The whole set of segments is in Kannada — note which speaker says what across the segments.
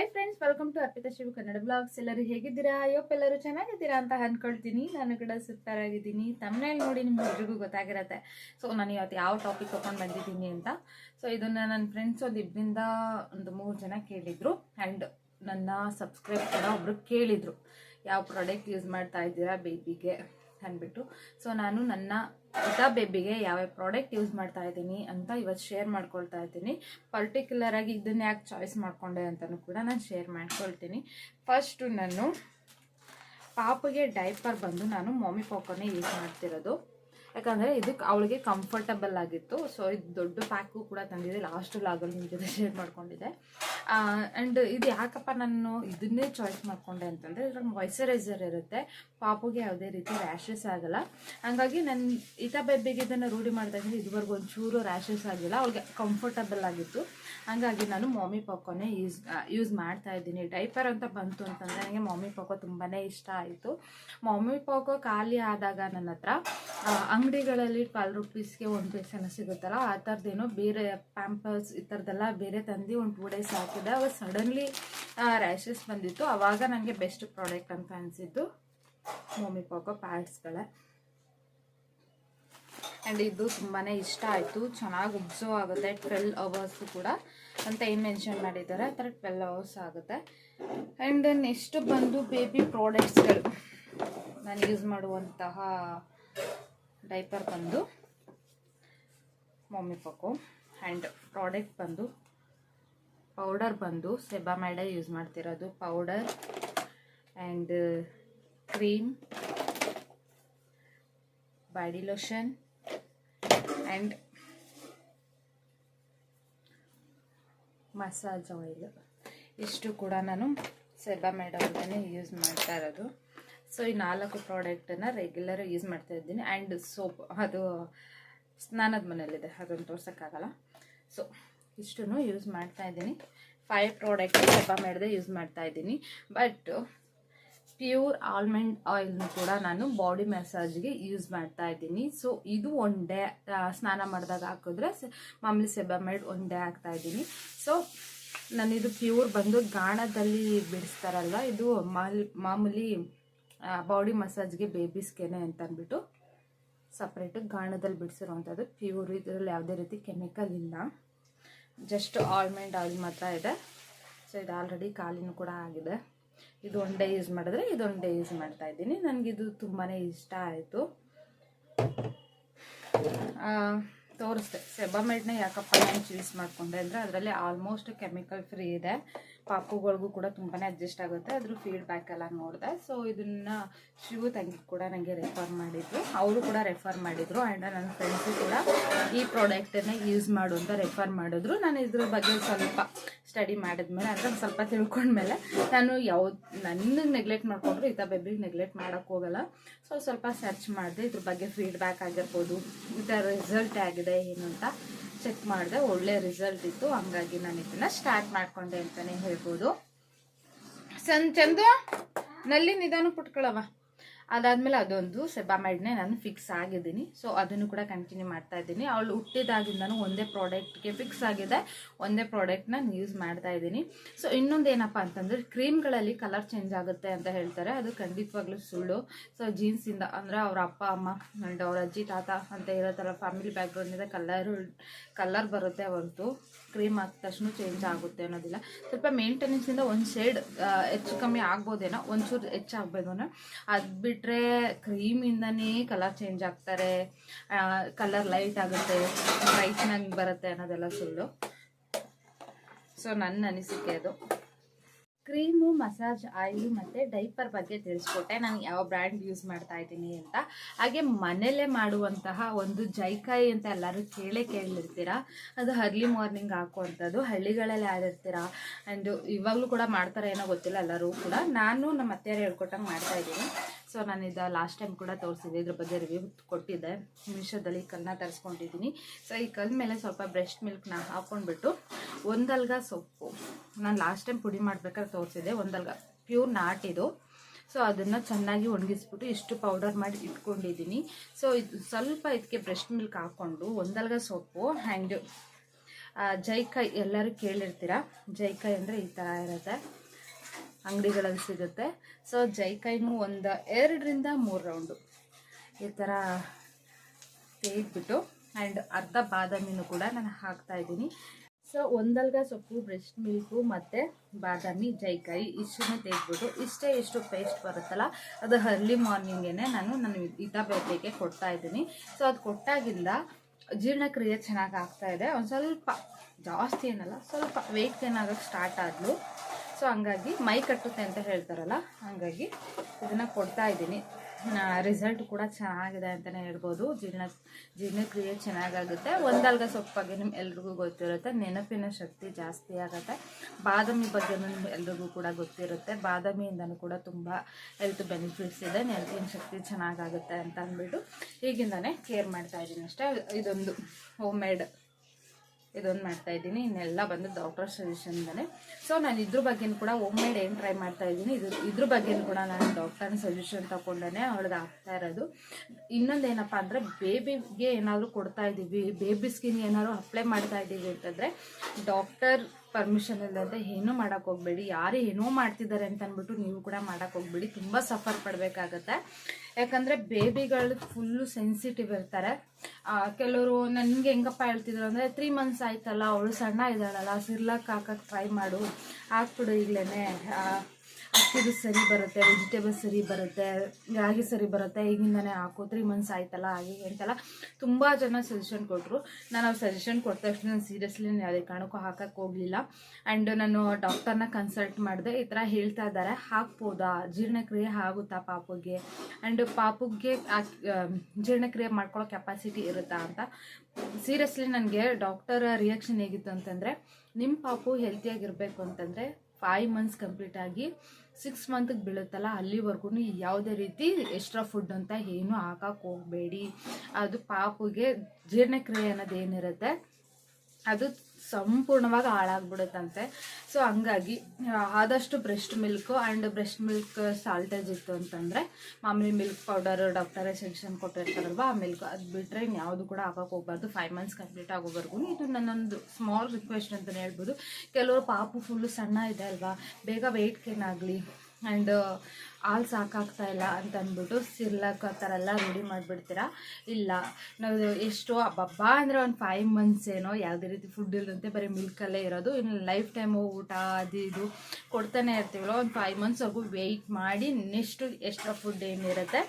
Speaker 1: Hi friends welcome to Arpita Shiva Kannada blogs ಎಲ್ಲರೂ ಹೇಗಿದ್ದೀರಾ? ಅಯ್ಯೋಪ್ ಎಲ್ಲರೂ ಚೆನ್ನಾಗಿದ್ದೀರಾ ಅಂತ ಅನ್ಕೊಳ್ತೀನಿ. ನಾನು ಕೂಡ ಸೂಪರ್ ಆಗಿದ್ದೀನಿ. ತಮ್ಮನೇಲಿ ನೋಡಿ ನಿಮ್ಗೆ ಎಲ್ರಿಗೂ ಗೊತ್ತಾಗಿರತ್ತೆ. ಸೊ ನಾನು ಇವತ್ತು ಯಾವ ಟಾಪಿಕ್ ತೊಗೊಂಡು ಬಂದಿದ್ದೀನಿ ಅಂತ. ಸೊ ಇದನ್ನು ನನ್ನ ಫ್ರೆಂಡ್ಸ್ ಒಂದು ಇಬ್ಬರಿಂದ ಒಂದು ಮೂರು ಜನ ಕೇಳಿದರು. ಆ್ಯಂಡ್ ನನ್ನ ಸಬ್ಸ್ಕ್ರೈಬ್ ಕೂಡ ಒಬ್ರು ಕೇಳಿದರು. ಯಾವ ಪ್ರಾಡಕ್ಟ್ ಯೂಸ್ ಮಾಡ್ತಾ ಇದ್ದೀರಾ ಬೇಬಿಗೆ ಅಂದ್ಬಿಟ್ಟು. ಸೊ ನಾನು ನನ್ನ ಹೊಸ ಬೇಬಿಗೆ ಯಾವ ಪ್ರಾಡಕ್ಟ್ ಯೂಸ್ ಮಾಡ್ತಾ ಇದ್ದೀನಿ ಅಂತ ಇವತ್ತು ಶೇರ್ ಮಾಡ್ಕೊಳ್ತಾ ಇದ್ದೀನಿ. ಪರ್ಟಿಕ್ಯುಲರ್ ಆಗಿ ಇದನ್ನ ಯಾಕೆ ಚಾಯ್ಸ್ ಮಾಡ್ಕೊಂಡೆ ಅಂತಲೂ ಕೂಡ ನಾನು ಶೇರ್ ಮಾಡ್ಕೊಳ್ತೀನಿ. ಫಸ್ಟು ನಾನು ಪಾಪಗೆ ಡೈಪರ್ ಬಂದು ನಾನು ಮಮ್ಮಿ ಪಾಪನ್ನೇ ಯೂಸ್ ಮಾಡ್ತಿರೋದು. ಯಾಕಂದರೆ ಇದಕ್ಕೆ ಅವಳಿಗೆ ಕಂಫರ್ಟಬಲ್ ಆಗಿತ್ತು. ಸೊ ಇದು ದೊಡ್ಡ ಪ್ಯಾಕು ಕೂಡ ತಂದಿದೆ. ಲಾಸ್ಟ್ ಲಾಗಲ್ಲಿ ನಿಮ್ಮ ಜೊತೆ ಶೇರ್ ಮಾಡ್ಕೊಂಡಿದ್ದೆ. ಆ್ಯಂಡ್ ಇದು ಯಾಕಪ್ಪ ನಾನು ಇದನ್ನೇ ಚಾಯ್ಸ್ ಮಾಡಿಕೊಂಡೆ ಅಂತಂದರೆ ಇದ್ರಲ್ಲಿ ಮಾಯ್ಚರೈಸರ್ ಇರುತ್ತೆ. ಪಾಪುಗೆ ಯಾವುದೇ ರೀತಿ ರ್ಯಾಷಸ್ ಆಗಲ್ಲ. ಹಂಗಾಗಿ ನನ್ನ ಇತ ಬೇಬಿಗೆ ಇದನ್ನು ರೂಢಿ ಮಾಡಿದಾಗಿಂದ ಇದುವರೆಗೂ ಒಂಚೂರು ರ್ಯಾಷಸ್ ಆಗಿಲ್ಲ. ಅವಳಿಗೆ ಕಂಫರ್ಟಬಲ್ ಆಗಿತ್ತು. ಹಾಗಾಗಿ ನಾನು ಮಾಮಿ ಪಾಕೋನೇ ಯೂಸ್ ಯೂಸ್ ಮಾಡ್ತಾ ಇದ್ದೀನಿ. ಡೈಪರ್ ಅಂತ ಬಂತು ಅಂತಂದರೆ ನನಗೆ ಮಾಮಿ ಪಾಕೋ ತುಂಬಾ ಇಷ್ಟ ಆಯಿತು. ಮಾಮಿ ಪಾಕೋ ಖಾಲಿ ಆದಾಗ ನನ್ನ ಹತ್ರ ಅಂಗಡಿಗಳಲ್ಲಿ ಟ್ವೆಲ್ ರುಪೀಸ್ಗೆ ಒಂದು ಪೇಸನ ಸಿಗುತ್ತಲ್ಲ, ಆ ಥರದ್ದೇನೋ ಬೇರೆ ಪ್ಯಾಂಪರ್ಸ್ ಈ ಥರದ್ದೆಲ್ಲ ಬೇರೆ ತಂದು ಒಂದು ಟೂ ಡೇಸ್ ಹಾಕಿದೆ. ಅವಾಗ ಸಡನ್ಲಿ ರ್ಯಾಷಸ್ ಬಂದಿತ್ತು. ಆವಾಗ ನನಗೆ ಬೆಸ್ಟ್ ಪ್ರಾಡಕ್ಟ್ ಅಂತ ಅನಿಸಿದ್ದು. ಮಾಮಿ ಪಾಪ ಪ್ಯಾಡ್ಸ್ಗಳೇ ಆ್ಯಂಡ್ ಇದು ತುಂಬಾ ಇಷ್ಟ ಆಯಿತು. ಚೆನ್ನಾಗಿ ಉಬ್ಸೋ ಆಗುತ್ತೆ. ಟ್ವೆಲ್ ಅವರ್ಸು ಕೂಡ. ಅಂತ ಏನು ಮೆನ್ಷನ್ ಮಾಡಿದ್ದಾರೆ? ಆ ಥರ ಟ್ವೆಲ್ ಅವರ್ಸ್ ಆಗುತ್ತೆ. ಆ್ಯಂಡ್ ನೆಕ್ಸ್ಟ್ ಬಂದು ಬೇಬಿ ಪ್ರಾಡಕ್ಟ್ಸ್ಗಳು ನಾನು ಯೂಸ್ ಮಾಡುವಂತಹ ಡೈಪರ್ ಬಂದು ಮಮ್ಮಿ ಪಕ್ಕು ಆ್ಯಂಡ್ ಪ್ರಾಡಕ್ಟ್ ಬಂದು ಪೌಡರ್ ಬಂದು ಸೆಬಾಮೈಡ ಯೂಸ್ ಮಾಡ್ತಿರೋದು. Powder and cream body lotion and massage oil ಇಷ್ಟು ಕೂಡ ನಾನು ಸೆಬಾ ಅವ್ರನ್ನೇ ಯೂಸ್ ಮಾಡ್ತಾ ಇರೋದು. ಸೊ ಈ ನಾಲ್ಕು ಪ್ರಾಡಕ್ಟನ್ನು ರೆಗ್ಯುಲರ್ ಯೂಸ್ ಮಾಡ್ತಾ ಇದ್ದೀನಿ. ಆ್ಯಂಡ್ ಸೋಪ್ ಅದು ಸ್ನಾನದ ಮನೇಲಿದೆ ಅದನ್ನು ತೋರ್ಸೋಕ್ಕಾಗಲ್ಲ. ಸೊ ಇಷ್ಟನ್ನು ಯೂಸ್ ಮಾಡ್ತಾ ಇದ್ದೀನಿ. ಫೈವ್ ಪ್ರಾಡಕ್ಟ್ ಸೆಬಾಮೈಡ್ದೆ ಯೂಸ್ ಮಾಡ್ತಾ ಇದ್ದೀನಿ. ಬಟ್ ಪ್ಯೂರ್ ಆಲ್ಮಂಡ್ ಆಯಿಲ್ನ ಕೂಡ ನಾನು ಬಾಡಿ ಮಸಾಜ್ಗೆ ಯೂಸ್ ಮಾಡ್ತಾ ಇದ್ದೀನಿ. ಸೊ ಇದು ಒನ್ ಡೇ ಸ್ನಾನ ಮಾಡಿದಾಗ ಹಾಕಿದ್ರೆ ಮಾಮೂಲಿ ಸೆಬಾಮೈಡ್ ಒನ್ ಡೇ ಹಾಕ್ತಾ ಇದ್ದೀನಿ. ಸೊ ನಾನಿದು ಪ್ಯೂರ್ ಬಂದು ಗಾಣದಲ್ಲಿ ಬಿಡಿಸ್ತಾರಲ್ವ, ಇದು ಮಾಲ್, ಮಾಮೂಲಿ ಬಾಡಿ ಮಸಾಜ್ಗೆ ಬೇಬೀಸ್ಗೆನೆ ಅಂತ ಅಂದ್ಬಿಟ್ಟು ಸಪ್ರೇಟು ಗಾಣದಲ್ಲಿ ಬಿಡಿಸಿರೋವಂಥದ್ದು ಪ್ಯೂರ್ ಇದರಲ್ಲಿ ಯಾವುದೇ ರೀತಿ ಕೆಮಿಕಲ್ ಇಲ್ಲ. ಜಸ್ಟ್ ಆಲ್ಮಂಡ್ ಆಯಿಲ್ ಮಾತ್ರ ಇದೆ. ಸೊ ಇದು ಆಲ್ರೆಡಿ ಕಾಲಿನೂ ಕೂಡ ಆಗಿದೆ. ಇದು ಒನ್ ಡೇ ಯೂಸ್ ಮಾಡಿದ್ರೆ ಇದೊಂದು ಡೇ ಯೂಸ್ ಮಾಡ್ತಾ ಇದ್ದೀನಿ. ನನಗಿದು ತುಂಬಾ ಇಷ್ಟ ಆಯಿತು. ತೋರಿಸ್ದೆ ಸೆಬಾಮೆಡ್ನ ಯಾಕಪ್ಪ ನಾನು ಚೂಸ್ ಮಾಡಿಕೊಂಡೆ ಅಂದರೆ ಅದರಲ್ಲಿ ಆಲ್ಮೋಸ್ಟ್ ಕೆಮಿಕಲ್ ಫ್ರೀ ಇದೆ. ಪಾಪುಗಳಿಗೂ ಕೂಡ ತುಂಬಾ ಅಡ್ಜಸ್ಟ್ ಆಗುತ್ತೆ. ಅದ್ರ ಫೀಡ್ಬ್ಯಾಕ್ ಎಲ್ಲ ನೋಡಿದೆ. ಸೊ ಇದನ್ನು ಶಿವು ತಂಗಿ ಕೂಡ ನನಗೆ ರೆಫರ್ ಮಾಡಿದ್ರು. ಅವರು ಕೂಡ ರೆಫರ್ ಮಾಡಿದರು. ಆ್ಯಂಡ್ ನನ್ನ ಫ್ರೆಂಡ್ಸು ಕೂಡ ಈ ಪ್ರಾಡಕ್ಟನ್ನು ಯೂಸ್ ಮಾಡು ಅಂತ ರೆಫರ್ ಮಾಡಿದ್ರು. ನಾನು ಇದ್ರ ಬಗ್ಗೆ ಸ್ವಲ್ಪ ಸ್ಟಡಿ ಮಾಡಿದ್ಮೇಲೆ, ಅಂದರೆ ಸ್ವಲ್ಪ ತಿಳ್ಕೊಂಡ್ಮೇಲೆ ನಾನು ಯಾವ ನನ್ನ ನೆಗ್ಲೆಕ್ಟ್ ಮಾಡಿಕೊಂಡ್ರು ಇಂಥ ಬೇಬಿಗೆ ನೆಗ್ಲೆಕ್ಟ್ ಮಾಡೋಕ್ಕೆ ಹೋಗಲ್ಲ. ಸೊ ಸ್ವಲ್ಪ ಸರ್ಚ್ ಮಾಡಿದೆ. ಇದ್ರ ಬಗ್ಗೆ ಫೀಡ್ಬ್ಯಾಕ್ ಆಗಿರ್ಬೋದು. ಇದರ ರಿಸಲ್ಟ್ ಆಗಿದೆ ಏನು ಅಂತ. ಚೆಕ್ ಮಾಡಿದೆ, ಒಳ್ಳೆ ರಿಸಲ್ಟ್ ಇತ್ತು. ಹಂಗಾಗಿ ನಾನು ಇದನ್ನ ಸ್ಟಾರ್ಟ್ ಮಾಡ್ಕೊಂಡೆ ಅಂತಾನೆ ಹೇಳ್ಬೋದು. ಸನ್ ಚಂದು, ನಲ್ಲಿ ನಿಧಾನ ಪುಟ್ಕೊಳವ ಅದಾದಮೇಲೆ ಅದೊಂದು ಸೆಬಾಮೈಡ್ನೇ ನಾನು ಫಿಕ್ಸ್ ಆಗಿದ್ದೀನಿ. ಸೊ ಅದನ್ನು ಕೂಡ ಕಂಟಿನ್ಯೂ ಮಾಡ್ತಾ ಇದ್ದೀನಿ. ಅವಳು ಹುಟ್ಟಿದಾಗಿಂದನೂ ಒಂದೇ ಪ್ರಾಡಕ್ಟ್ಗೆ ಫಿಕ್ಸ್ ಆಗಿದೆ. ಒಂದೇ ಪ್ರಾಡಕ್ಟ್ನ ಯೂಸ್ ಮಾಡ್ತಾ ಇದ್ದೀನಿ. ಸೊ ಇನ್ನೊಂದು ಏನಪ್ಪ ಅಂತಂದರೆ ಕ್ರೀಮ್ಗಳಲ್ಲಿ ಕಲರ್ ಚೇಂಜ್ ಆಗುತ್ತೆ ಅಂತ ಹೇಳ್ತಾರೆ. ಅದು ಖಂಡಿತವಾಗ್ಲೂ ಸುಳ್ಳು. ಸೊ ಜೀನ್ಸಿಂದ ಅಂದರೆ ಅವ್ರ ಅಪ್ಪ, ಅಮ್ಮ ಆ್ಯಂಡ್ ಅವ್ರ ಅಜ್ಜಿ, ತಾತ ಅಂತ ಇರೋ ಥರ ಫ್ಯಾಮಿಲಿ ಬ್ಯಾಕ್ಗ್ರೌಂಡಿಂದ ಕಲರು ಕಲರ್ ಬರುತ್ತೆ ಹೊರತು. ಕ್ರೀಮ್ ಹಾಕಿದ ತಕ್ಷಣ ಚೇಂಜ್ ಆಗುತ್ತೆ ಅನ್ನೋದಿಲ್ಲ. ಸ್ವಲ್ಪ ಮೇಂಟೆನೆನ್ಸಿಂದ ಒಂದು ಶೇಡ್ ಹೆಚ್ಚು ಕಮ್ಮಿ ಆಗ್ಬೋದೇನೋ, ಒಂಚೂರು ಹೆಚ್ಚಾಗ್ಬೋದೇನೋ ಅದು ಬಿಟ್ಟರೆ ಕ್ರೀಮಿಂದನೇ ಕಲರ್ ಚೇಂಜ್ ಆಗ್ತಾರೆ. ಕಲರ್ ಲೈಟ್ ಆಗುತ್ತೆ ಬ್ರೈಟ್ನಂಗೆ ಬರುತ್ತೆ ಅನ್ನೋದೆಲ್ಲ ಸುಳ್ಳು. ಸೊ ನನ್ನ ಅನಿಸಿಕೆ ಅದು. ಕ್ರೀಮು ಮಸಾಜ್ ಆಯಿಲ್ ಮತ್ತು ಡೈಪರ್ ಬಗ್ಗೆ ತಿಳಿಸ್ಕೊಟ್ಟೆ. ನಾನು ಯಾವ ಬ್ರ್ಯಾಂಡ್ ಯೂಸ್ ಮಾಡ್ತಾ ಇದ್ದೀನಿ ಅಂತ. ಹಾಗೆ ಮನೆಯಲ್ಲೇ ಮಾಡುವಂತಹ ಒಂದು ಜೈಕಾಯಿ ಅಂತ ಎಲ್ಲರೂ ಕೇಳೇ ಕೇಳಿರ್ತೀರ? ಅದು ಅರ್ಲಿ ಮಾರ್ನಿಂಗ್ ಹಾಕುವಂಥದ್ದು. ಹಳ್ಳಿಗಳಲ್ಲಿ ಯಾರಿರ್ತೀರ? ಆ್ಯಂಡ್ ಇವಾಗಲೂ ಕೂಡ ಮಾಡ್ತಾರೆ ಏನೋ ಗೊತ್ತಿಲ್ಲ ಎಲ್ಲರೂ ಕೂಡ. ನಾನು ನಮ್ಮ ಅತ್ತೆಯರು ಹೇಳ್ಕೊಟ್ಟಂಗೆ ಮಾಡ್ತಾ ಇದ್ದೀನಿ. ಸೊ ನಾನು ಇದು ಲಾಸ್ಟ್ ಟೈಮ್ ಕೂಡ ತೋರಿಸಿದ್ದೆ. ಇದ್ರ ಬಗ್ಗೆ ರಿವ್ಯೂ ಕೊಟ್ಟಿದ್ದೆ. ಮಿಶೋದಲ್ಲಿ ಕಲ್ಲನ್ನ ತರಿಸ್ಕೊಂಡಿದ್ದೀನಿ. ಸೊ ಈ ಕಲ್ ಮೇಲೆ ಸ್ವಲ್ಪ ಬ್ರೆಸ್ಟ್ ಮಿಲ್ಕ್ನ ಹಾಕ್ಕೊಂಡ್ಬಿಟ್ಟು ಒಂದಲ್ಗ ಸೊಪ್ಪು. ನಾನು ಲಾಸ್ಟ್ ಟೈಮ್ ಪುಡಿ ಮಾಡ್ಬೇಕಾದ್ರೆ ತೋರಿಸಿದ್ದೆ. ಒಂದಲ್ಗ ಪ್ಯೂರ್ ನಾಟಿದು ಸೊ ಅದನ್ನು ಚೆನ್ನಾಗಿ ಒಣಗಿಸ್ಬಿಟ್ಟು ಇಷ್ಟು ಪೌಡರ್ ಮಾಡಿ ಇಟ್ಕೊಂಡಿದ್ದೀನಿ. ಸೊ ಇದು ಸ್ವಲ್ಪ ಇದಕ್ಕೆ ಬ್ರೆಸ್ಟ್ ಮಿಲ್ಕ್ ಹಾಕ್ಕೊಂಡು ಒಂದಲ್ಗ ಸೊಪ್ಪು ಆ್ಯಂಡ್ ಜೈಕಾಯಿ ಎಲ್ಲರೂ ಕೇಳಿರ್ತೀರ? ಜೈಕಾಯಿ ಅಂದರೆ ಈ ಥರ ಇರುತ್ತೆ. ಅಂಗಡಿಗಳಲ್ಲಿ ಸಿಗುತ್ತೆ. ಸೊ ಜೈಕಾಯಿನೂ ಒಂದು ಎರಡರಿಂದ ಮೂರು ರೌಂಡು ಈ ಥರ ತೆಗೆದ್ಬಿಟ್ಟು ಆ್ಯಂಡ್ ಅರ್ಧ ಬಾದಾಮಿನೂ ಕೂಡ ನಾನು ಹಾಕ್ತಾ ಇದ್ದೀನಿ. ಸೊ ಒಂದಲ್ಗ ಸೊಪ್ಪು, ಬ್ರೆಸ್ಟ್ ಮಿಲ್ಕು ಮತ್ತು ಬಾದಾಮಿ ಜೈಕಾಯಿ ಇಷ್ಟನ್ನು ತೆಗೆದ್ಬಿಟ್ಟು ಇಷ್ಟೇ ಇಷ್ಟು ಪೇಸ್ಟ್ ಬರುತ್ತಲ್ಲ, ಅದು ಅರ್ಲಿ ಮಾರ್ನಿಂಗೇ ನಾನು ನನ್ನ ಇತ ಬೇಟೆಗೆ ಕೊಡ್ತಾ ಇದ್ದೀನಿ. ಸೊ ಅದು ಕೊಟ್ಟಾಗಿಂದ ಜೀರ್ಣಕ್ರಿಯೆ ಚೆನ್ನಾಗಿ ಆಗ್ತಾ ಇದೆ. ಒಂದು ಸ್ವಲ್ಪ ಜಾಸ್ತಿ ಏನಲ್ಲ, ಸ್ವಲ್ಪ ವೆಯ್ಟ್ ಗೇನ್ ಸ್ಟಾರ್ಟ್ ಆದ್ಲು. ಸೊ ಹಂಗಾಗಿ ಮೈ ಕಟ್ಟುತ್ತೆ ಅಂತ ಹೇಳ್ತಾರಲ್ಲ, ಹಂಗಾಗಿ ಇದನ್ನು ಕೊಡ್ತಾ ಇದ್ದೀನಿ. ರಿಸಲ್ಟ್ ಕೂಡ ಚೆನ್ನಾಗಿದೆ ಅಂತಲೇ ಹೇಳ್ಬೋದು. ಜೀರ್ಣ ಜೀರ್ಣಕ್ರಿಯೆ ಚೆನ್ನಾಗಾಗುತ್ತೆ. ಒಂದಲ್ಗ ಸೊಪ್ಪು ಬಗ್ಗೆ ನಿಮ್ಗೆ ಎಲ್ರಿಗೂ ಗೊತ್ತಿರುತ್ತೆ. ನೆನಪಿನ ಶಕ್ತಿ ಜಾಸ್ತಿ ಆಗುತ್ತೆ. ಬಾದಾಮಿ ಬಗ್ಗೆ ನಿಮ್ಗೆ ಎಲ್ರಿಗೂ ಕೂಡ ಗೊತ್ತಿರುತ್ತೆ. ಬಾದಾಮಿಯಿಂದನೂ ಕೂಡ ತುಂಬ ಹೆಲ್ತ್ ಬೆನಿಫಿಟ್ಸ್ ಇದೆ. ನೆನಪಿನ ಶಕ್ತಿ ಚೆನ್ನಾಗಾಗುತ್ತೆ ಅಂತ ಅಂದ್ಬಿಟ್ಟು ಈಗಿಂದನೇ ಕೇರ್ ಮಾಡ್ತಾ ಇದ್ದೀನಿ ಅಷ್ಟೇ. ಇದೊಂದು ಹೋಮ್ ಮೇಡ್ ಇದೊಂದು ಮಾಡ್ತಾ ಇದ್ದೀನಿ. ಇನ್ನೆಲ್ಲ ಬಂದು ಡಾಕ್ಟರ್ ಸಜೆಷನ್ದಾನೆ ಸೊ ನಾನು ಇದ್ರ ಬಗ್ಗೆನೂ ಕೂಡ ಹೋಮ್ ಮೇಡ್ ಏನು ಟ್ರೈ ಮಾಡ್ತಾ ಇದ್ದೀನಿ. ಇದು, ಇದ್ರ ಬಗ್ಗೆನೂ ಕೂಡ ನಾನು ಡಾಕ್ಟರ್ನ ಸಜೆಷನ್ ತಗೊಂಡೇ ಅವಳದ್ದು ಆಗ್ತಾ ಇರೋದು. ಇನ್ನೊಂದು ಏನಪ್ಪ ಅಂದರೆ ಬೇಬಿಗೆ ಏನಾದರೂ ಕೊಡ್ತಾ ಇದ್ದೀವಿ ಬೇಬಿ ಸ್ಕಿನ್ ಏನಾದರೂ ಅಪ್ಲೈ ಮಾಡ್ತಾ ಇದ್ದೀವಿ ಅಂತಂದರೆ ಡಾಕ್ಟರ್ ಪರ್ಮಿಷನ್ ಇಲ್ಲದೆ ಏನೂ ಮಾಡೋಕೆ ಹೋಗ್ಬೇಡಿ. ಯಾರು ಏನೋ ಮಾಡ್ತಿದ್ದಾರೆ ಅಂತ ಅಂದ್ಬಿಟ್ಟು ನೀವು ಕೂಡ ಮಾಡೋಕೆ ಹೋಗ್ಬೇಡಿ. ತುಂಬ ಸಫರ್ ಪಡಬೇಕಾಗತ್ತೆ. ಯಾಕಂದರೆ ಬೇಬಿಗಳು ಫುಲ್ಲು ಸೆನ್ಸಿಟಿವ್ ಇರ್ತಾರೆ. ಕೆಲವರು ನನಗೆ ಹೆಂಗಪ್ಪ ಹೇಳ್ತಿದ್ರು ಅಂದರೆ ತ್ರೀ ಮಂತ್ಸ್ ಆಯ್ತಲ್ಲ, ಅವಳು ಸಣ್ಣ ಇದ್ದಾಳಲ್ಲ, ಸಿರ್ಲಾಕ್ ಹಾಕಕ್ಕೆ ಟ್ರೈ ಮಾಡು. ಹಾಕ್ಬಿಡು ಈಗಲೇ ಅಕ್ಕಿದು ಸರಿ ಬರುತ್ತೆ ವೆಜಿಟೇಬಲ್ಸ್ ಸರಿ ಬರುತ್ತೆ, ರಾಗಿ ಸರಿ ಬರುತ್ತೆ, ಈಗಿಂದನೇ ಹಾಕು ತ್ರೀ ಮಂತ್ಸ್ ಆಯ್ತಲ್ಲ, ಹಾಗೆ ಅಂತೆಲ್ಲ ತುಂಬ ಜನ ಸಜೆಷನ್ ಕೊಟ್ಟರು ನಾನು ಅವ್ರು ಸಜೆಷನ್ ಕೊಟ್ಟ ತಕ್ಷಣ ಸೀರಿಯಸ್ಲಿ ನಾನು ಯಾವುದೇ ಕಾರಣಕ್ಕೂ ಹಾಕಕ್ಕೆ ಹೋಗಲಿಲ್ಲ. ಆ್ಯಂಡ್ ನಾನು ಡಾಕ್ಟರ್ನ ಕನ್ಸಲ್ಟ್ ಮಾಡಿದೆ, ಈ ಥರ ಹೇಳ್ತಾ ಇದ್ದಾರೆ. ಹಾಕ್ಬೋದಾ? ಜೀರ್ಣಕ್ರಿಯೆ ಆಗುತ್ತಾ ಪಾಪುಗೆ? ಆ್ಯಂಡ್ ಪಾಪುಗೆ ಜೀರ್ಣಕ್ರಿಯೆ ಮಾಡ್ಕೊಳ್ಳೋ ಕೆಪಾಸಿಟಿ ಇರುತ್ತಾ ಅಂತ. ಸೀರಿಯಸ್ಲಿ ನನಗೆ ಡಾಕ್ಟರ್ ರಿಯಾಕ್ಷನ್ ಹೇಗಿತ್ತು ಅಂತಂದರೆ ನಿಮ್ಮ ಪಾಪು ಹೆಲ್ತಿಯಾಗಿರಬೇಕು ಅಂತಂದರೆ ಫೈವ್ ಮಂತ್ಸ್ ಕಂಪ್ಲೀಟ್ ಆಗಿ ಸಿಕ್ಸ್ ಮಂತ್ಗೆ ಬೀಳುತ್ತಲ್ಲ ಅಲ್ಲಿವರೆಗೂ ಯಾವುದೇ ರೀತಿ ಎಕ್ಸ್ಟ್ರಾ ಫುಡ್ ಅಂತ ಏನು ಹಾಕಕ್ಕೆ ಹೋಗಬೇಡಿ. ಅದು ಪಾಪುಗೆ ಜೀರ್ಣಕ್ರಿಯೆ ಅನ್ನೋದು ಏನಿರುತ್ತೆ ಅದು ಸಂಪೂರ್ಣವಾಗಿ ಹಾಳಾಗ್ಬಿಡುತ್ತಂತೆ. ಸೊ ಹಂಗಾಗಿ ಆದಷ್ಟು breast milk and breast milk shortage ಇತ್ತು ಅಂತಂದರೆ, ಮಾಮೂಲಿ ಮಿಲ್ಕ್ ಪೌಡರ್ ಡಾಕ್ಟರೇ ಸಜೆಷನ್ ಕೊಟ್ಟಿರ್ತಾರಲ್ವ, ಆ ಮಿಲ್ಕ್ ಅದು ಬಿಟ್ಟರೆ ಇನ್ಯಾವುದು ಕೂಡ ಹಾಕೋಕೆ ಹೋಗ್ಬಾರ್ದು. ಫೈವ್ ಮಂತ್ಸ್ ಕಂಪ್ಲೀಟ್ ಆಗೋವರೆಗೂ ಇದು ನನ್ನೊಂದು ಸ್ಮಾಲ್ ರಿಕ್ವೆಸ್ಟ್ ಅಂತಲೇ ಹೇಳ್ಬೋದು. ಕೆಲವರು ಪಾಪು ಫುಲ್ಲು ಸಣ್ಣ ಇದೆ ಅಲ್ವಾ, ಬೇಗ ವೆಯ್ಟ್ ಗೇನ್ ಆಗಲಿ ಆ್ಯಂಡ್ ಹಾಲು ಸಾಕಾಗ್ತಾ ಇಲ್ಲ ಅಂತ ಅಂದ್ಬಿಟ್ಟು ಸಿರ್ಲಾಕ್ ಆ ಥರ ಎಲ್ಲ ರೆಡಿ ಮಾಡಿಬಿಡ್ತೀರಾ? ಇಲ್ಲ. ನಾವು ಎಷ್ಟು ಹಬ್ಬ ಅಂದರೆ ಒಂದು ಫೈವ್ ಮಂತ್ಸ್ ಏನೋ ಯಾವುದೇ ರೀತಿ ಫುಡ್ ಇಲ್ಲದಂತೆ ಬರೀ ಮಿಲ್ಕಲ್ಲೇ ಇರೋದು. ಇನ್ನು ಲೈಫ್ ಟೈಮು ಊಟ ಅದು ಇದು ಕೊಡ್ತಾನೆ ಇರ್ತೀವಲ್ಲ, ಒಂದು ಫೈವ್ ಮಂತ್ಸ್ವರೆಗೂ ವೆಯ್ಟ್ ಮಾಡಿ ನೆಕ್ಸ್ಟು ಎಕ್ಸ್ಟ್ರಾ ಫುಡ್ ಏನಿರುತ್ತೆ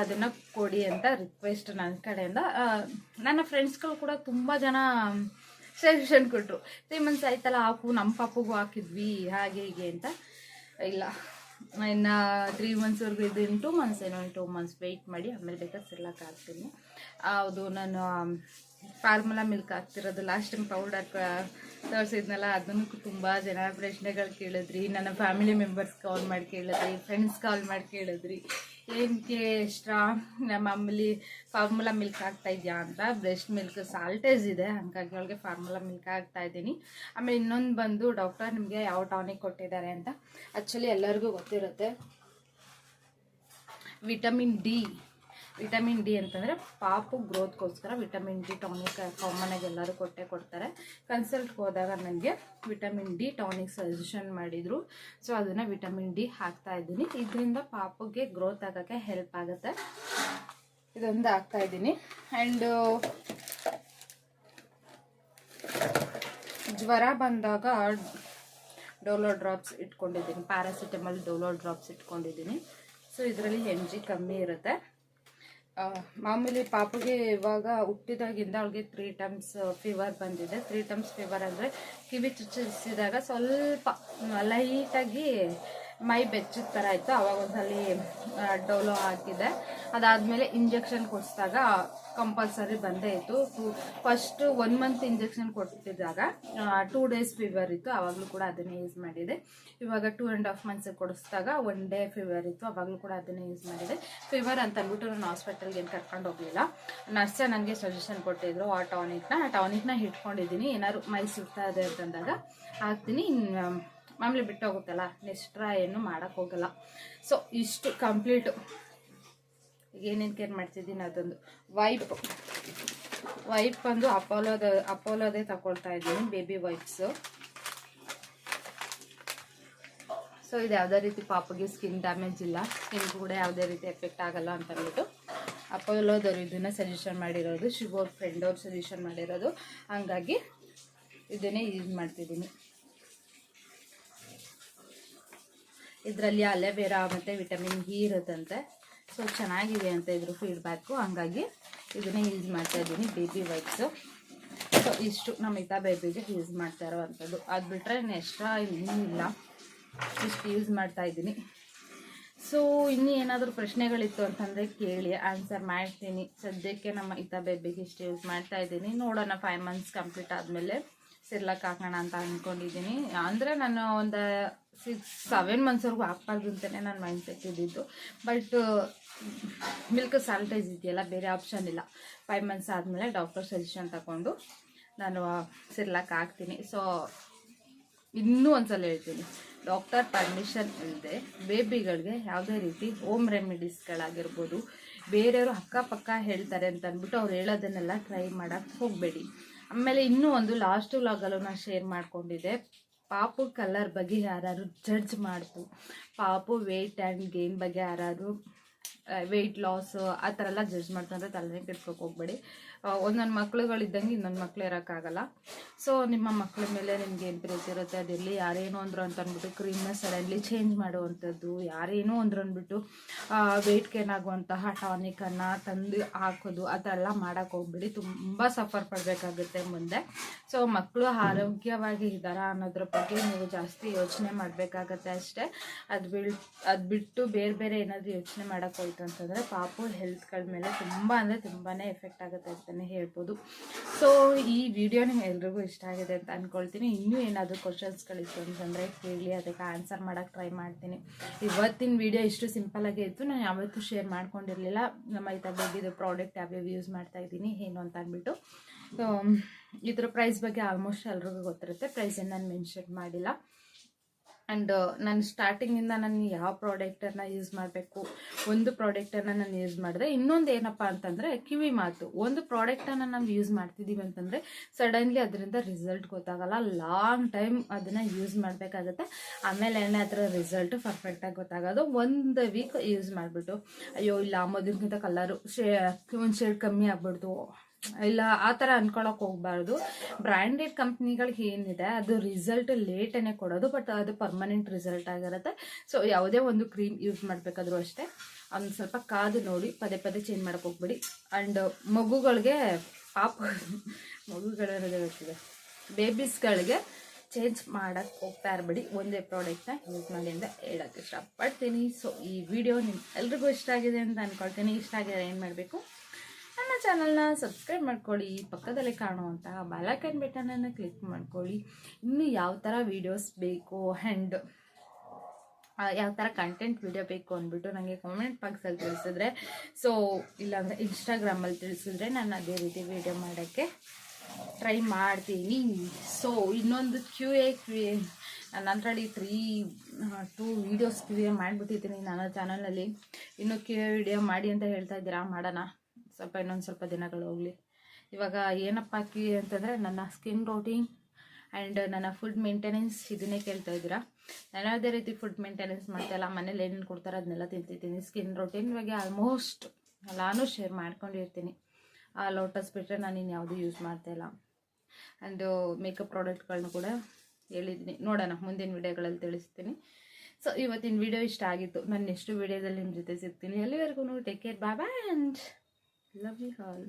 Speaker 1: ಅದನ್ನು ಕೊಡಿ ಅಂತ ರಿಕ್ವೆಸ್ಟ್ ನನ್ನ ಕಡೆಯಿಂದ. ನನ್ನ ಫ್ರೆಂಡ್ಸ್ಗಳು ಕೂಡ ತುಂಬ ಜನ ಸಜೆಷನ್ ಕೊಟ್ಟರು ತ್ರೀ ಮಂತ್ಸ್ ಆಯ್ತಲ್ಲ, ಹಾಕು ನಮ್ಮ ಪಾಪಗೂ ಹಾಕಿದ್ವಿ, ಹಾಗೆ ಹೀಗೆ ಅಂತ. ಇಲ್ಲ. ಇನ್ನು ತ್ರೀ ಮಂತ್ಸ್ವರೆಗೂ ಇದು ಟೂ ಮಂತ್ಸ್ ಏನೋ ಟೂ ಮಂತ್ಸ್ ವೆಯ್ಟ್ ಮಾಡಿ ಆಮೇಲೆ ಬೇಕಾದ್ರೆ ಸಿರ್ಲಾಕ್ ಹಾಕ್ತೀನಿ. ಅದು ನಾನು ಫಾರ್ಮುಲಾ ಮಿಲ್ಕ್ ಹಾಕ್ತಿರೋದು ಲಾಸ್ಟ್ ಟೈಮ್ ಪೌಡರ್ ತೋರಿಸಿದ್ನಲ್ಲ, ಅದನ್ನು ತುಂಬ ಜನ ಪ್ರಶ್ನೆಗಳು ಕೇಳಿದ್ರಿ. ನನ್ನ ಫ್ಯಾಮಿಲಿ ಮೆಂಬರ್ಸ್ ಕಾಲ್ ಮಾಡಿ ಕೇಳಿದ್ರಿ ಫ್ರೆಂಡ್ಸ್ ಕಾಲ್ ಮಾಡಿ ಕೇಳಿದ್ರಿ. ಏನಕ್ಕೆ ನಮ್ಮ ಮಾಮೂಲಿ ಫಾರ್ಮುಲಾ ಮಿಲ್ಕ್ ಆಗ್ತಾ ಇದೆಯಾ ಅಂತ. ಬ್ರೆಸ್ಟ್ ಮಿಲ್ಕ್ ಸಾಲ್ಟೇಜ್ ಇದೆ. ಹಾಗಾಗಿ ಅವಳಿಗೆ ಫಾರ್ಮುಲಾ ಮಿಲ್ಕ್ ಆಗ್ತಾ ಇದ್ದೀನಿ. ಆಮೇಲೆ ಇನ್ನೊಂದು ಬಂದು ಡಾಕ್ಟರ್ ನಿಮಗೆ ಯಾವ ಟಾನಿಕ್ ಕೊಟ್ಟಿದ್ದಾರೆ ಅಂತ. ಆ್ಯಕ್ಚುಲಿ ಎಲ್ಲರಿಗೂ ಗೊತ್ತಿರುತ್ತೆ. ವಿಟಮಿನ್ ಡಿ ವಿಟಮಿನ್ ಡಿ ಅಂತಂದರೆ ಪಾಪು ಗ್ರೋತ್ಗೋಸ್ಕರ ವಿಟಮಿನ್ ಡಿ, ಟಾನಿಕ್, ಕಾಮನ್ ಎಲ್ಲರೂ ಕೊಟ್ಟೆ ಕೊಡ್ತಾರೆ. ಕನ್ಸಲ್ಟ್ಗೆ ಹೋದಾಗ ನನಗೆ ವಿಟಮಿನ್ ಡಿ, ಟಾನಿಕ್ ಸಜೆಷನ್ ಮಾಡಿದರು. ಸೊ, ಅದನ್ನು ವಿಟಮಿನ್ ಡಿ ಹಾಕ್ತಾ ಇದ್ದೀನಿ. ಇದರಿಂದ ಪಾಪುಗೆ ಗ್ರೋತ್ ಆಗೋಕ್ಕೆ ಹೆಲ್ಪ್ ಆಗುತ್ತೆ. ಇದೊಂದು ಹಾಕ್ತಾ ಇದ್ದೀನಿ. ಆ್ಯಂಡ್ ಜ್ವರ ಬಂದಾಗ ಡೋಲೋ ಡ್ರಾಪ್ಸ್ ಇಟ್ಕೊಂಡಿದ್ದೀನಿ. ಪ್ಯಾರಾಸಿಟಮಲ್ ಡೋಲೋ ಡ್ರಾಪ್ಸ್ ಇಟ್ಕೊಂಡಿದ್ದೀನಿ. ಸೊ, ಇದರಲ್ಲಿ ಎಂ ಜಿ ಕಮ್ಮಿ ಇರುತ್ತೆ. ಮಾಮೂಲಿ ಪಾಪುಗೆ ಇವಾಗ ಹುಟ್ಟಿದಾಗಿಂದ ಅವ್ಳಿಗೆ ತ್ರೀ ಟೈಮ್ಸ್ ಫೀವರ್ ಬಂದಿದೆ. ತ್ರೀ ಟೈಮ್ಸ್ ಫೀವರ್ ಅಂದರೆ ಕಿವಿ ಚುಚ್ಚಿಸಿದಾಗ ಸ್ವಲ್ಪ, ಲೈಟಾಗಿ ಮೈ ಬೆಚ್ಚದ ಥರ ಇತ್ತು. ಅವಾಗ ಒಂದ್ಸಲಿ ಡೋಲೋ ಹಾಕಿದೆ. ಅದಾದಮೇಲೆ ಇಂಜೆಕ್ಷನ್ ಕೊಡಿಸಿದಾಗ ಕಂಪಲ್ಸರಿ ಬಂದೇ ಇತ್ತು. Two first one month injection ಕೊಟ್ಟಿದ್ದಾಗ two days fever ಇತ್ತು. ಆವಾಗಲೂ ಕೂಡ ಅದನ್ನೇ ಯೂಸ್ ಮಾಡಿದೆ. ಇವಾಗ ಟೂ ಆ್ಯಂಡ್ ಹಾಫ್ ಮಂತ್ಸ್ ಕೊಡಿಸಿದಾಗ ಒನ್ ಡೇ ಫೀವರ್ ಇತ್ತು. ಆವಾಗಲೂ ಕೂಡ ಅದನ್ನೇ ಯೂಸ್ ಮಾಡಿದೆ. ಫೀವರ್ ಅಂತ ಅಂದ್ಬಿಟ್ಟು ನಾನು ಹಾಸ್ಪಿಟಲ್ಗೆ ಏನು ಕರ್ಕೊಂಡು ಹೋಗಲಿಲ್ಲ. ನರ್ಸೇ ನನಗೆ ಸಜೆಷನ್ ಕೊಟ್ಟಿದ್ರು, ಆ ಟಾನಿಕ್ನ ಆ ಟಾನಿಕ್ನ ಇಟ್ಕೊಂಡಿದ್ದೀನಿ ಏನಾದ್ರು ಮೈ ಸುಡ್ತಾ ಇದೆ ಅಂತಂದಾಗ ಹಾಕ್ತೀನಿ. ಮಾಮೂಲಿ ಬಿಟ್ಟೋಗುತ್ತಲ್ಲ ನೆಕ್ಸ್ಟ್ರಾ ಏನು ಮಾಡೋಕ್ಕೋಗಲ್ಲ ಸೊ ಇಷ್ಟು ಕಂಪ್ಲೀಟು ಏನೇನು ಕೇರ್ ಮಾಡ್ತಿದ್ದೀನಿ ಅದೊಂದು. ವೈಪ್ ವೈಪ್ ಬಂದು ಅಪೋಲೋದ ಅಪೋಲೋದೇ ತಗೊಳ್ತಾ ಇದ್ದೀನಿ ಬೇಬಿ ವೈಪ್ಸು ಸೊ ಇದು ಯಾವುದೇ ರೀತಿ ಪಾಪಗೆ ಸ್ಕಿನ್ ಡ್ಯಾಮೇಜ್ ಇಲ್ಲ. ಸ್ಕಿನ್ ಕೂಡ ಯಾವುದೇ ರೀತಿ ಎಫೆಕ್ಟ್ ಆಗಲ್ಲ ಅಂತ ಅಂದ್ಬಿಟ್ಟು ಅಪೋಲೋದವರು ಇದನ್ನು ಸಜೆಷನ್ ಮಾಡಿರೋದು ಶಿವ ಅವ್ರ ಫ್ರೆಂಡ್ ಅವ್ರು ಸಜೆಷನ್ ಮಾಡಿರೋದು. ಹಂಗಾಗಿ ಇದನ್ನೇ ಯೂಸ್ ಮಾಡ್ತಿದ್ದೀನಿ. ಇದರಲ್ಲಿ ಅಲೆವೇರಾ ಮತ್ತು ವಿಟಮಿನ್ ಇ ಇರುತ್ತಂತೆ. ಸೊ ಚೆನ್ನಾಗಿದೆ ಅಂತ ಇದ್ರು ಫೀಡ್ಬ್ಯಾಕು ಹಂಗಾಗಿ ಇದನ್ನೇ ಯೂಸ್ ಮಾಡ್ತಾ ಇದ್ದೀನಿ ಬೇಬಿ ವೈಪ್ಸು ಸೊ ಇಷ್ಟು ನಮ್ಮ ಇತ ಬೇಬಿಗೆ ಯೂಸ್ ಮಾಡ್ತಾ ಇರೋವಂಥದ್ದು. ಅದು ಬಿಟ್ಟರೆ ಎಕ್ಸ್ಟ್ರಾ ಇನ್ನೂ ಇಲ್ಲ. ಇಷ್ಟು ಯೂಸ್ ಮಾಡ್ತಾ ಇದ್ದೀನಿ. ಸೊ ಇನ್ನೂ ಏನಾದರೂ ಪ್ರಶ್ನೆಗಳಿತ್ತು ಅಂತಂದರೆ ಕೇಳಿ ಆನ್ಸರ್ ಮಾಡ್ತೀನಿ. ಸದ್ಯಕ್ಕೆ ನಮ್ಮ ಇತ ಬೇಬಿಗೆ ಇಷ್ಟು ಯೂಸ್ ಮಾಡ್ತಾ ಇದ್ದೀನಿ. ನೋಡೋಣ ಫೈವ್ ಮಂತ್ಸ್ ಕಂಪ್ಲೀಟ್ ಆದಮೇಲೆ. ಸಿರ್ಲಕ್ ಹಾಕೋಣ ಅಂತ ಅಂದ್ಕೊಂಡಿದ್ದೀನಿ ಅಂದರೆ ನಾನು ಒಂದು ಸಿಕ್ಸ್ ಸೆವೆನ್ ಮಂತ್ಸ್ವರೆಗೂ ಹಾಕ್ಬಾರ್ದು ಅಂತಲೇ ನಾನು ಮೈಂಡ್ ಸೆಟ್ ಇದ್ದಿದ್ದು. ಬಟ್ ಮಿಲ್ಕ್ ಸ್ಯಾನಿಟೈಸ್ ಇದೆಯಲ್ಲ, ಬೇರೆ ಆಪ್ಷನ್ ಇಲ್ಲ. ಫೈವ್ ಮಂತ್ಸ್ ಆದಮೇಲೆ ಡಾಕ್ಟರ್ ಸಜೆಷನ್ ತಗೊಂಡು ನಾನು ಸಿರ್ಲಕ್ ಹಾಕ್ತೀನಿ. ಸೊ ಇನ್ನೂ ಒಂದ್ಸಲ ಹೇಳ್ತೀನಿ. ಡಾಕ್ಟರ್ ಪರ್ಮಿಷನ್ ಇಲ್ಲದೆ ಬೇಬಿಗಳಿಗೆ ಯಾವುದೇ ರೀತಿ ಹೋಮ್ ರೆಮಿಡೀಸ್ಗಳಾಗಿರ್ಬೋದು ಬೇರೆಯವರು ಅಕ್ಕಪಕ್ಕ ಹೇಳ್ತಾರೆ ಅಂತ ಅಂದ್ಬಿಟ್ಟು ಅವ್ರು ಹೇಳೋದನ್ನೆಲ್ಲ ಟ್ರೈ ಮಾಡೋಕ್ಕೆ ಹೋಗಬೇಡಿ. ಆಮೇಲೆ ಇನ್ನೂ ಒಂದು ಲಾಸ್ಟ್ ವ್ಲಾಗಲ್ಲೂ ನಾನು ಶೇರ್ ಮಾಡ್ಕೊಂಡಿದ್ದೆ. ಪಾಪು ಕಲರ್ ಬಗ್ಗೆ ಯಾರು ಜಡ್ಜ್ ಮಾಡ್ತು. ಪಾಪು ವೆಯ್ಟ್ ಆ್ಯಂಡ್ ಗೇನ್ ಬಗ್ಗೆ ಯಾರು ವೆಯ್ಟ್ ಲಾಸ್ ಆ ಥರ ಎಲ್ಲ ಜಡ್ಜ್ ಮಾಡ್ತಾರೆ ತಲೆನೇ ಕೆಡ್ಸ್ಕೊಕ್ ಹೋಗ್ಬೇಡಿ. ಒಂದೊಂದು ಮಕ್ಳುಗಳಿದ್ದಂಗೆ ಇನ್ನೊಂದು ಮಕ್ಳು ಇರೋಕ್ಕಾಗಲ್ಲ. ಸೊ ನಿಮ್ಮ ಮಕ್ಳ ಮೇಲೆ ನಿಮ್ಗೆ ಏನು ಪ್ರೀತಿ ಇರುತ್ತೆ? ಅದಿರಲಿ ಯಾರೇನೋ ಅಂದ್ರು ಅಂತ ಅಂದ್ಬಿಟ್ಟು ಕ್ರೀಮ್ನ ಸಡನ್ಲಿ ಚೇಂಜ್ ಮಾಡುವಂಥದ್ದು, ಯಾರೇನೋ ಅಂದ್ರು ಅಂದ್ಬಿಟ್ಟು ವೆಯ್ಟ್ ಗೇನ್ ಆಗುವಂತಹ ಟಾನಿಕನ್ನು ತಂದು ಹಾಕೋದು, ಆ ಥರ ಎಲ್ಲ ಮಾಡೋಕ್ಕೆ ಹೋಗ್ಬಿಡಿ. ತುಂಬ ಸಫರ್ ಪಡಬೇಕಾಗುತ್ತೆ ಮುಂದೆ. ಸೊ ಮಕ್ಕಳು ಆರೋಗ್ಯವಾಗಿ ಇದ್ದಾರಾ ಅನ್ನೋದ್ರ ಬಗ್ಗೆ ನೀವು ಜಾಸ್ತಿ ಯೋಚನೆ ಮಾಡಬೇಕಾಗತ್ತೆ ಅಷ್ಟೇ. ಅದು ಬಿಳ್, ಅದು ಬಿಟ್ಟು ಬೇರೆ ಬೇರೆ ಏನಾದರೂ ಯೋಚನೆ ಮಾಡೋಕ್ಕೆ ಹೋಯ್ತು ಅಂತಂದರೆ ಪಾಪು ಹೆಲ್ತ್ಗಳ ಮೇಲೆ ತುಂಬ ಅಂದರೆ ತುಂಬಾ ಎಫೆಕ್ಟ್ ಆಗುತ್ತೆ ಅಂತಲೇ ಹೇಳ್ಬೋದು. ಸೊ ಈ ವಿಡಿಯೋ ನಿಮ್ಗೆ ಎಲ್ರಿಗೂ ಇಷ್ಟ ಆಗಿದೆ ಅಂತ ಅಂದ್ಕೊಳ್ತೀನಿ ಇನ್ನೂ ಏನಾದರೂ ಕ್ವಶನ್ಸ್ಗಳಿತ್ತು ಅಂತಂದರೆ ಕೇಳಿ, ಅದಕ್ಕೆ ಆನ್ಸರ್ ಮಾಡೋಕ್ಕೆ ಟ್ರೈ ಮಾಡ್ತೀನಿ. ಇವತ್ತಿನ ವಿಡಿಯೋ ಇಷ್ಟು ಸಿಂಪಲಾಗೇ ಇತ್ತು. ನಾನು ಯಾವತ್ತೂ ಶೇರ್ ಮಾಡ್ಕೊಂಡಿರಲಿಲ್ಲ. ನಮ್ಮ ಈ ಬೇಬಿದು ಪ್ರಾಡಕ್ಟ್ ಯಾವ್ಯಾವ ಯೂಸ್ ಮಾಡ್ತಾ ಇದ್ದೀನಿ, ಏನು ಅಂತ ಅಂದ್ಬಿಟ್ಟು. ಇದರ ಪ್ರೈಸ್ ಬಗ್ಗೆ ಆಲ್ಮೋಸ್ಟ್ ಎಲ್ರಿಗೂ ಗೊತ್ತಿರುತ್ತೆ. ಪ್ರೈಸನ್ನು ನಾನು ಮೆನ್ಷನ್ ಮಾಡಿಲ್ಲ. ಆ್ಯಂಡ್ ನಾನು ಸ್ಟಾರ್ಟಿಂಗಿಂದ ನಾನು ಯಾವ ಪ್ರಾಡಕ್ಟನ್ನು ಯೂಸ್ ಮಾಡಬೇಕು, ಒಂದು ಪ್ರಾಡಕ್ಟನ್ನು ನಾನು ಯೂಸ್ ಮಾಡಿದೆ ಇನ್ನೊಂದು ಏನಪ್ಪ ಅಂತಂದರೆ ಕಿವಿ ಮಾತು. ಒಂದು ಪ್ರಾಡಕ್ಟನ್ನು ನಾವು ಯೂಸ್ ಮಾಡ್ತಿದ್ದೀವಿ ಅಂತಂದರೆ ಸಡನ್ಲಿ ಅದರಿಂದ ರಿಸಲ್ಟ್ ಗೊತ್ತಾಗಲ್ಲ. ಲಾಂಗ್ ಟೈಮ್ ಅದನ್ನು ಯೂಸ್ ಮಾಡಬೇಕಾಗತ್ತೆ. ಆಮೇಲೆ ಏನೇ ಅದರ ರಿಸಲ್ಟ್ ಪರ್ಫೆಕ್ಟಾಗಿ ಗೊತ್ತಾಗೋದು. ಒಂದು ವೀಕ್ ಯೂಸ್ ಮಾಡಿಬಿಟ್ಟು, ಅಯ್ಯೋ, ಇಲ್ಲ ಮೊದಲಿಗಿಂತ ಕಲರು ಶೇ, ಒಂದು ಶೇಡ್ ಕಮ್ಮಿ ಆಗ್ಬಿಡ್ತು. ಇಲ್ಲ, ಆ ಥರ ಅನ್ಕೊಳಕ್ ಹೋಗ್ಬಾರ್ದು. ಬ್ರ್ಯಾಂಡೆಡ್ ಕಂಪ್ನಿಗಳಿಗೆ ಏನಿದೆ, ಅದು ರಿಸಲ್ಟ್ ಲೇಟೇ ಕೊಡೋದು ಬಟ್ ಅದು ಪರ್ಮನೆಂಟ್ ರಿಸಲ್ಟ್ ಆಗಿರುತ್ತೆ. ಸೊ ಯಾವುದೇ ಒಂದು ಕ್ರೀಮ್ ಯೂಸ್ ಮಾಡಬೇಕಾದ್ರೂ ಅಷ್ಟೇ. ಒಂದು ಸ್ವಲ್ಪ ಕಾದು ನೋಡಿ, ಪದೇ ಪದೇ ಚೇಂಜ್ ಮಾಡಕ್ಕೆ ಹೋಗ್ಬೇಡಿ. ಆ್ಯಂಡ್ ಮಗುಗಳಿಗೆ, ಪಾಪ ಮಗುಗಳಿರೋದೇ ಗೊತ್ತಿದೆ ಬೇಬೀಸ್ಗಳಿಗೆ ಚೇಂಜ್ ಮಾಡಕ್ಕೆ ಹೋಗ್ತಾ ಇರಬೇಡಿ. ಒಂದೇ ಪ್ರಾಡಕ್ಟ್ನ ಯೂಸ್ ಮಾಡಿ ಅಂತ ಹೇಳೋಕ್ಕೆ ಇಷ್ಟಪಡ್ತೀನಿ. ಸೊ ಈ ವಿಡಿಯೋ ನಿಮ್ಗೆ ಎಲ್ರಿಗೂ ಇಷ್ಟ ಆಗಿದೆ ಅಂತ ಅಂದ್ಕೊಳ್ತೀನಿ ಇಷ್ಟ ಆಗಿದೆ ಏನು ಮಾಡಬೇಕು? ನನ್ನ ಚಾನಲ್ನ ಸಬ್ಸ್ಕ್ರೈಬ್ ಮಾಡ್ಕೊಳ್ಳಿ, ಪಕ್ಕದಲ್ಲಿ ಕಾಣುವಂತಹ ಬಾಲಕನ್ ಬೆಟನನ್ನು ಕ್ಲಿಕ್ ಮಾಡ್ಕೊಳ್ಳಿ. ಇನ್ನು ಯಾವ ಥರ ವೀಡಿಯೋಸ್ ಬೇಕು ಆ್ಯಂಡ್ ಯಾವ ಥರ ಕಂಟೆಂಟ್ ವೀಡಿಯೋ ಬೇಕು ಅಂದ್ಬಿಟ್ಟು ನನಗೆ ಕಾಮೆಂಟ್ ಬಾಕ್ಸಲ್ಲಿ ತಿಳಿಸಿದ್ರೆ ಸೊ ಇಲ್ಲಾಂದರೆ ಇನ್ಸ್ಟಾಗ್ರಾಮಲ್ಲಿ ತಿಳಿಸಿದ್ರೆ ನಾನು ಅದೇ ರೀತಿ ವಿಡಿಯೋ ಮಾಡೋಕ್ಕೆ ಟ್ರೈ ಮಾಡ್ತೀನಿ. ಸೊ ಇನ್ನೊಂದು ಕ್ಯೂ ಎ ಕ್ಯೂ ಎ ನಾನು already three two videos Q A ಮಾಡಿಬಿಟ್ಟಿದ್ದೀನಿ ನನ್ನ ಚಾನಲಲ್ಲಿ ಇನ್ನೂ ಕ್ಯೂ ಎ ವಿಡಿಯೋ ಮಾಡಿ ಅಂತ ಹೇಳ್ತಾ ಇದ್ದೀರಾ? ಮಾಡೋಣ. ಸ್ವಲ್ಪ ಇನ್ನೊಂದು ಸ್ವಲ್ಪ ದಿನಗಳು ಹೋಗಲಿ. ಇವಾಗ ಏನಪ್ಪ ಹಾಕಿ ಅಂತಂದರೆ ನನ್ನ ಸ್ಕಿನ್ ರೋಟೀನ್ ಆ್ಯಂಡ್ ನನ್ನ ಫುಡ್ ಮೇಂಟೆನೆನ್ಸ್ ಇದನ್ನೇ ಕೇಳ್ತಾ ಇದ್ದೀರಾ. ನಾನು ಯಾವುದೇ ರೀತಿ ಫುಡ್ ಮೇಂಟೆನೆನ್ಸ್ ಮಾಡ್ತಾಯಿಲ್ಲ ಮನೇಲಿ ಏನೇನು ಕೊಡ್ತಾರೆ ಅದನ್ನೆಲ್ಲ ತಿಂತಿದ್ದೀನಿ. ಸ್ಕಿನ್ ರೋಟೀನ್ ಬಗ್ಗೆ ಆಲ್ಮೋಸ್ಟ್ ಎಲ್ಲಾನು ಶೇರ್ ಮಾಡ್ಕೊಂಡಿರ್ತೀನಿ. ಆ ಲೋಟಸ್ ಬಿಟ್ಟರೆ ನಾನು ಇನ್ನು ಯಾವುದೂ ಯೂಸ್ ಮಾಡ್ತಾಯಿಲ್ಲ ಆ್ಯಂಡ್ ಮೇಕಪ್ ಪ್ರಾಡಕ್ಟ್ಗಳನ್ನ ಕೂಡ ಹೇಳಿದ್ದೀನಿ ನೋಡೋಣ, ಮುಂದಿನ ವಿಡಿಯೋಗಳಲ್ಲಿ ತಿಳಿಸ್ತೀನಿ. ಸೊ ಇವತ್ತಿನ ವಿಡಿಯೋ ಇಷ್ಟ ಆಗಿತ್ತು. ನಾನು ನೆಕ್ಸ್ಟ್ ವಿಡಿಯೋದಲ್ಲಿ ನಿಮ್ಮ ಜೊತೆ ಸಿಗ್ತೀನಿ. ಎಲ್ಲಿವರೆಗೂ take care bye and Lovely haul.